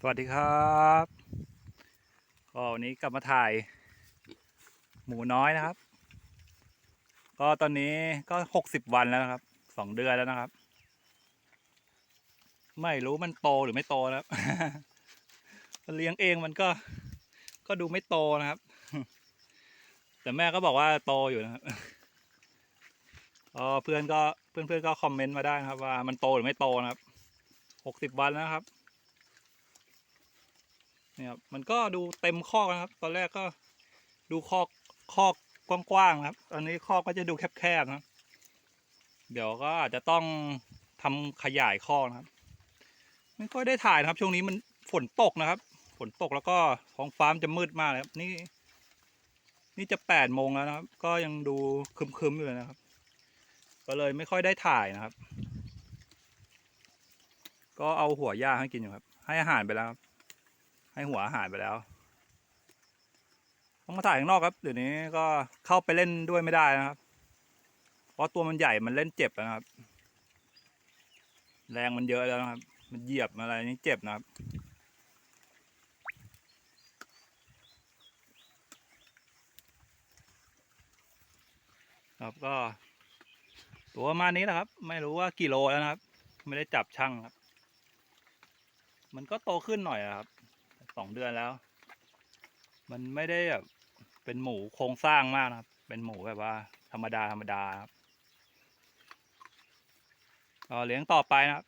สวัสดีครับก็วันนี้กลับมาถ่ายหมูน้อยนะครับ ก็ตอนนี้ก็หกสิบวันแล้วนะครับสองเดือนแล้วนะครับ ไม่รู้มันโตหรือไม่โตนะครับเลี้ยงเองมันก็ก็ดูไม่โตนะครับ แต่แม่ก็บอกว่าโตอยู่นะครับเพื่อนก็เพื่อนเพื่อนๆก็คอมเมนต์มาได้นะครับ ว่ามันโตหรือไม่โตนะครับหกสิบวันแล้วครับ เนี่ยครับมันก็ดูเต็มคอกนะครับ ตอนแรกก็ดูคอกคอกกว้างๆนะครับตอนนี้คอกก็จะดูแคบๆนะเดี๋ยวก็อาจจะต้องทำขยายคอกนะครับไม่ค่อยได้ถ่ายนะครับ ช่วงนี้มันฝนตกนะครับ ฝนตกแล้วก็ท้องฟ้ามจะมืดมากเลยครับ นี่ นี่จะแปดโมงแล้วนะครับ ก็ยังดูครึมๆอยู่นะครับ ก็เลยไม่ค่อยได้ถ่ายนะครับ ก็เอาหัวหญ้าให้กินอยู่ครับ ให้อาหารไปแล้วครับ ให้หัวหารไปแล้วต้องมาถ่ายข้างนอกครับ เดี๋ยวนี้ก็เข้าไปเล่นด้วยไม่ได้นะครับ เพราะตัวมันใหญ่มันเล่นเจ็บนะครับ แรงมันเยอะแล้วนะครับ มันเหยียบอะไรนี่เจ็บนะครับครับก็ ตัวมานี้นะครับ ไม่รู้ว่ากี่โลแล้วนะครับ ไม่ได้จับช่างครับ มันก็โตขึ้นหน่อยอะครับ สองเดือนแล้ว มันไม่ได้แบบเป็นหมูโครงสร้างมากนะครับ เป็นหมูแบบว่า ธรรมดาธรรมดาครับก็เลี้ยงต่อไปนะครับ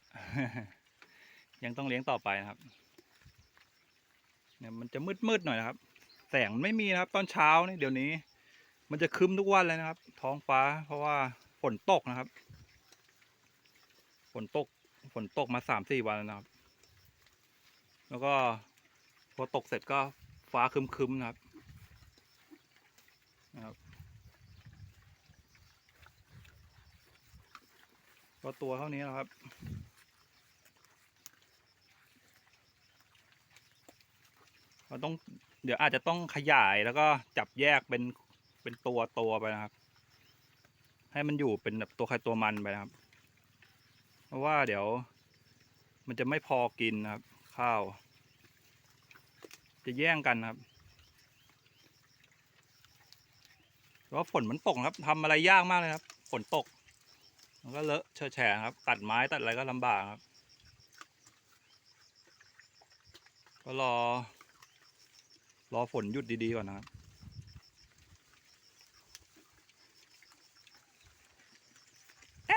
ยังต้องเลี้ยงต่อไปนะครับเนี่ยมันจะมืดมืดๆหน่อยนะครับ แสงมันไม่มีนะครับ ตอนเช้านี่เดี๋ยวนี้ มันจะคึ้มทุกวันเลยนะครับ ท้องฟ้า เพราะว่าฝนตกนะครับ ฝนตกฝนตกมาสามสี่วันแล้วนะครับ แล้วก็ พอตกเสร็จก็ฟ้าคึมๆนะครับนะครับก็ตัวเท่านี้นะครับเราต้องเดี๋ยวอาจจะต้องขยายแล้วก็จับแยกเป็นเป็นตัวตัวไปนะครับ ให้มันอยู่เป็นแบบตัวใครตัวมันไปนะครับ เพราะว่าเดี๋ยวมันจะไม่พอกินนะครับ ข้าว จะแย่งกันครับเพราะฝนมันตกครับทำอะไรยากมากเลยครับ ฝนตก มันก็เลอะเชอะแฉะครับ ตัดไม้ตัดอะไรก็ลำบากครับ ก็รอ รอฝนหยุดดีๆก่อนนะครับเอ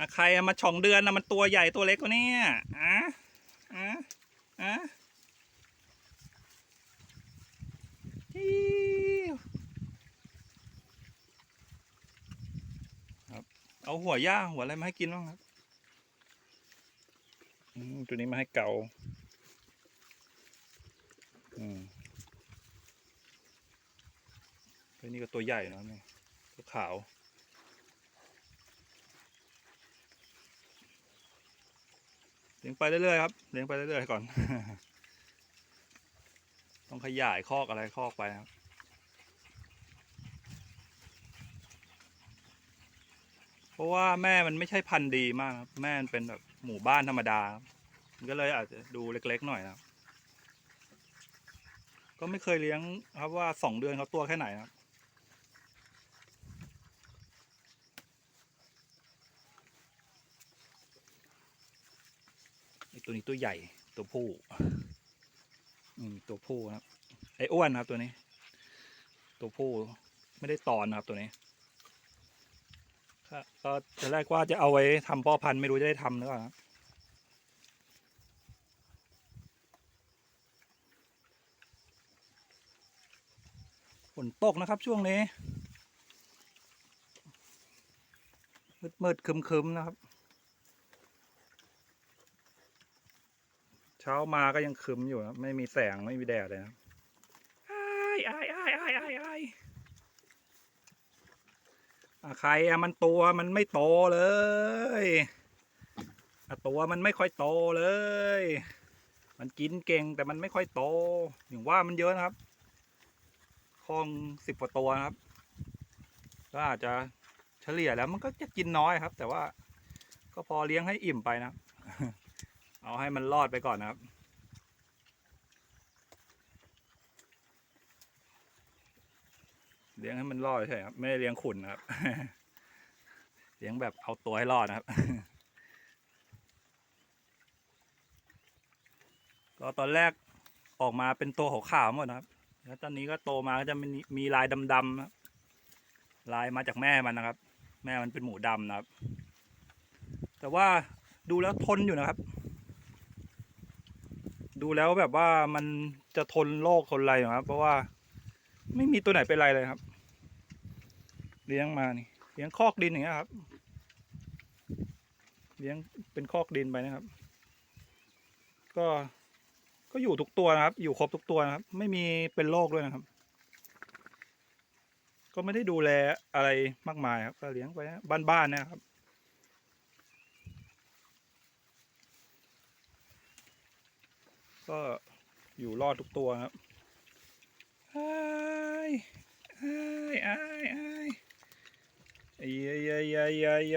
อใครมาช่องเดือนนะมันตัวใหญ่ตัวเล็กกว่านี้อะอะ อะครับเอาหัวย่าหัวอะไรมาให้กินบ้างครับตัวนี้มาให้เกาอืมตัวนี้ก็ตัวใหญ่นะนี่ตัวขาว ลี้ยงไปเรื่อยๆครับเลี้ยงไปเรื่อยๆก่อน ต้องขยายคอกอะไรคอกไปครับเพราะว่าแม่มันไม่ใช่พันธุ์ดีมากครับแม่มันเป็นแบบหมู่บ้านธรรมดาครับมันก็เลยอาจจะดูเล็กๆหน่อยนะครับ ก็ไม่เคยเลี้ยงครับว่าสองเดือนเขาตัวแค่ไหนครับ ตัวนี้ตัวใหญ่ตัวผู้อืมตัวผู้ครับ ไออ้วนะครับตัวนี้ ตัวผู้ไม่ได้ตอนนะครับตัวนี้ก็จะแรกว่าจะเอาไว้ทำพ่อพันธุ์ไม่รู้จะได้ทำหรือเปล่าฝนตกนะครับช่วงนี้ มืดๆคึมๆนะครับ เช้ามาก็ยังครึมอยู่นะไม่มีแสงไม่มีแดดเลยนะไอ้ไอ้ไอ้ไอ้ไอ้ไอ้อะใครอะมันตัวมันไม่โตเลยอะตัวมันไม่ค่อยโตเลย มันกินเก่งแต่มันไม่ค่อยโต อย่างว่ามันเยอะนะครับคลองสิบกว่าตัวนะครับ ก็อาจจะเฉลี่ยแล้วมันก็จะกินน้อยครับ แต่ว่าก็พอเลี้ยงให้อิ่มไปนะครับ เอาให้มันรอดไปก่อนนะครับ เลี้ยงให้มันรอดใช่ครับ ไม่ได้เลี้ยงขุนนะครับ เลี้ยงแบบเอาตัวให้รอดนะครับ ก็ตอนแรกออกมาเป็นตัวขาวๆหมดนะครับ แล้วตอนนี้ก็โตมาก็จะมีมีลายดำๆนะครับลายมาจากแม่มันนะครับ แม่มันเป็นหมูดำนะครับ แต่ว่าดูแล้วทนอยู่นะครับ ดูแล้วแบบว่ามันจะทนโรคทนอะไรอยู่ครับ เพราะว่าไม่มีตัวไหนเป็นไรเลยครับ เลี้ยงมานี่เลี้ยงคอกดินอย่างเงี้ยครับ เลี้ยงเป็นคอกดินไปนะครับ ก็ก็อยู่ทุกตัวนะครับ อยู่ครบทุกตัวนะครับ ไม่มีเป็นโรคด้วยนะครับ ก็ไม่ได้ดูแลอะไรมากมายครับก็เลี้ยงไปบ้านๆนะครับ ก็อยู่รอดทุกตัวครับไอ้ไอ้ไอ้ไอ้ไอ้ยัยยยยย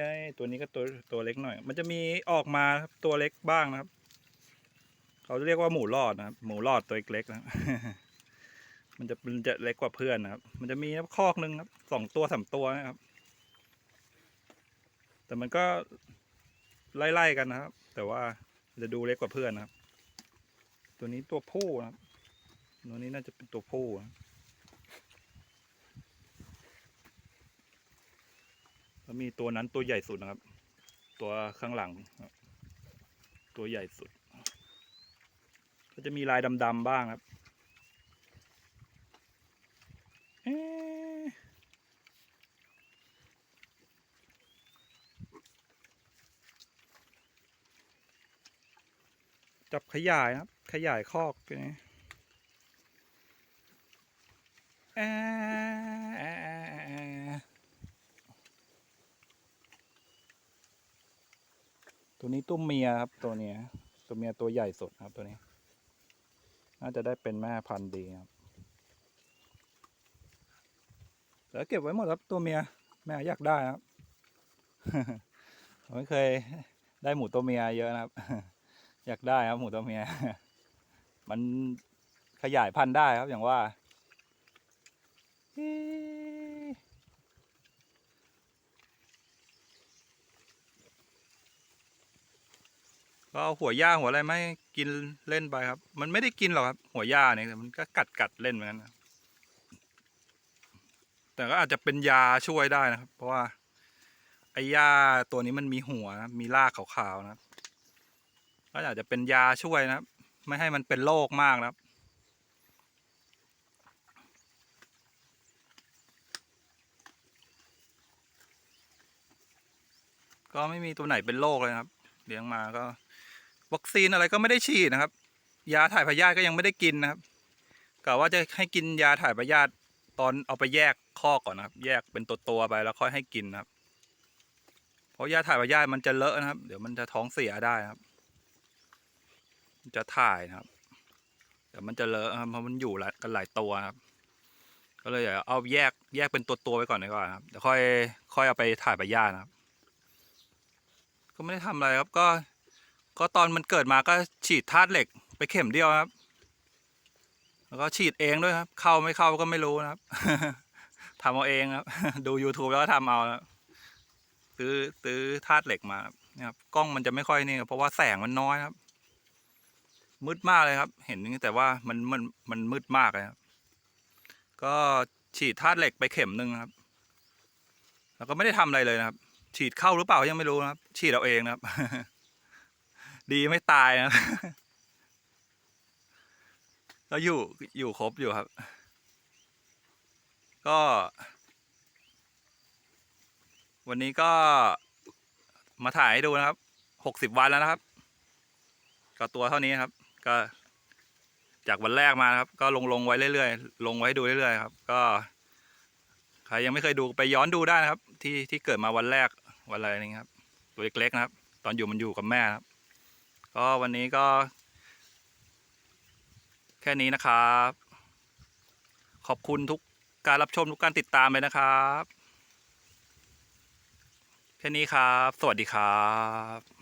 ยยตัวนี้ก็ตัวตัวเล็กหน่อย มันจะมีออกมาครับตัวเล็กบ้างนะครับ เขาเรียกว่าหมูรอดนะครับ หมูรอดตัวเล็กๆนะมันจะมันจะเล็กกว่าเพื่อนนะครับ มันจะมีคอกหนึ่งครับสองตัวสามตัวนะครับ แต่มันก็ไล่ๆกันนะครับ แต่ว่า จะดูเล็กกว่าเพื่อนนะครับ ตัวนี้ตัวผู้นะครับ ตัวนี้น่าจะเป็นตัวผู้นะแล้วมีตัวนั้นตัวใหญ่สุดนะครับ ตัวข้างหลัง ตัวใหญ่สุด ก็จะมีลายดำๆบ้างครับเอ๊ะ จับขยายนะครับ ขยายคอกตัวนี้ตัวนี้ตุ้มเมียครับตัวเนี้ยตัวเมียตัวใหญ่สุดครับตัวนี้ น่าจะได้เป็นแม่พันธุ์ดีครับแล้วเก็บไว้หมดครับตัวเมียแม่อยากได้ครับผมไม่เคยได้หมูตัวเมียเยอะนะครับ อยากได้ครับหมูตัวเมีย มันขยายพันธุ์ได้ครับอย่างว่า ก็เอาหัวหญ้าหัวอะไรไม่กินเล่นไปครับ มันไม่ได้กินหรอกครับ หัวหญ้าเนี่ยแต่มันก็กัดกัดเล่นเหมือนกันแต่ก็อาจจะเป็นยาช่วยได้นะครับ เพราะว่าไอ้หญ้าตัวนี้มันมีหัว มีรากขาวๆนะครับ ก็อาจจะเป็นยาช่วยนะครับ ไม่ให้มันเป็นโรคมากนะครับ ก็ไม่มีตัวไหนเป็นโรคเลยครับเลี้ยงมาก็วัคซีนอะไรก็ไม่ได้ฉีดนะครับ ยาถ่ายพยาธิก็ยังไม่ได้กินนะครับกะว่าจะให้กินยาถ่ายพยาธิตอนเอาไปแยกข้อก่อนนะครับ แยกเป็นตัวตัวไปแล้วค่อยให้กินนะครับ เพราะยาถ่ายพยาธิมันจะเลอะนะครับ เดี๋ยวมันจะท้องเสียได้นะครับ จะถ่ายนะครับเดี๋ยวมันจะเลอะครับเพราะมันอยู่กันหลายตัวครับ ก็เลยอยากเอาแยกแยกเป็นตัวตัวๆไปก่อนดีกว่าครับเดี๋ยวค่อยค่อยเอาไปถ่ายพยาธินะครับ ก็ไม่ได้ทำอะไรครับ ก็ ก็ตอนมันเกิดมาก็ฉีดธาตุเหล็กไปเข็มเดียวครับ แล้วก็ฉีดเองด้วยครับ เข้าไม่เข้าก็ไม่รู้นะครับทำเอาเองครับ ดู YouTube แล้วก็ทำเอาซื้อซื้อธาตุเหล็กมาครับนะครับกล้องมันจะไม่ค่อยนี่เพราะว่าแสงมันน้อยครับ มืดมากเลยครับ เห็นแต่ว่ามันมันมันมืดมากเลยครับ ก็ฉีดธาตุเหล็กไปเข็มหนึ่งครับ แล้วก็ไม่ได้ทำอะไรเลยนะครับ ฉีดเข้าหรือเปล่ายังไม่รู้นะครับ ฉีดเอาเองนะครับ ดีไม่ตายนะครับก็อยู่อยู่ครบอยู่ครับ ก็ วันนี้ก็มาถ่ายให้ดูนะครับหกสิบวันแล้วนะครับ ก็ตัวเท่านี้ครับ ก็จากวันแรกมาครับ ก็ลงลงไว้เรื่อยๆ ลงไว้ให้ดูเรื่อยๆครับ ก็ใครยังไม่เคยดูไปย้อนดูได้นะครับ ที่ที่เกิดมาวันแรกวันอะไรนี่ครับ ตัวเล็กๆนะครับ ตอนอยู่มันอยู่กับแม่ครับ ก็วันนี้ก็ แค่นี้นะครับ ขอบคุณทุกการรับชมทุกการติดตามเลยนะครับ แค่นี้ครับ สวัสดีครับ